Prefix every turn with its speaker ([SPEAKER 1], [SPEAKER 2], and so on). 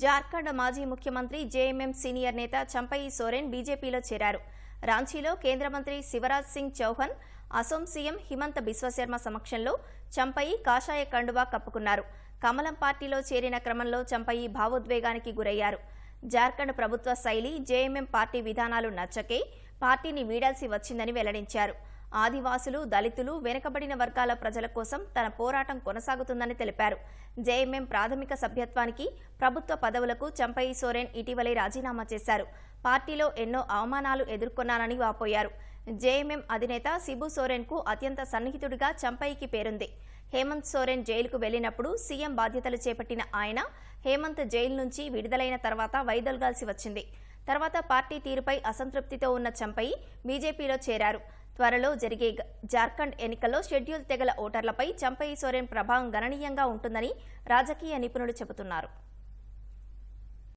[SPEAKER 1] జార్ఖండ్ మాజీ ముఖ్యమంత్రి JMM senior నేత చంపయి సోరెన్ బీజేపీలో చేరారు. రాంచీలో కేంద్ర మంత్రి శివరాజ్ సింగ్ చౌహాన్ అసోం సీఎం హిమంత బిశ్వశర్మ సమక్షంలో చంపయి కాషాయ కండువా కప్పుకున్నారు. కమలం పార్టీలో చేరిన క్రమంలో చంపయి భావోద్వేగానికి గురయ్యారు. జార్ఖండ్ ప్రభుత్వ శైలి జేఎంఎం పార్టీ విధానాలు నచ్చకే పార్టీని వీడాల్సి వచ్చిందని వెల్లడించారు. ఆదివాసులు దళితులు వెనుకబడిన వర్గాల ప్రజల కోసం తన పోరాటం కొనసాగుతుందని తెలిపారు. జేఎంఎం ప్రాథమిక సభ్యత్వానికి ప్రభుత్వ పదవులకు చంపయి సోరెన్ ఇటీవలే రాజీనామా చేశారు. పార్టీలో ఎన్నో అవమానాలు ఎదుర్కొన్నానని వాపోయారు. జేఎంఎం అధినేత సిబు సోరెన్కు అత్యంత సన్నిహితుడిగా చంపైకి పేరుంది. హేమంత్ సోరెన్ జైలుకు వెళ్ళినప్పుడు సీఎం బాధ్యతలు చేపట్టిన ఆయన హేమంత్ జైలు నుంచి విడుదలైన తర్వాత వైదొలగాల్సి వచ్చింది. తర్వాత పార్టీ తీరుపై అసంతృప్తితో ఉన్న చంపై బీజేపీలో చేరారు. త్వరలో జరిగే జార్ఖండ్ ఎన్నికల్లో షెడ్యూల్ తెగల ఓటర్లపై చంపై సోరెన్ ప్రభావం గణనీయంగా ఉంటుందని రాజకీయ నిపుణులు చెబుతున్నారు.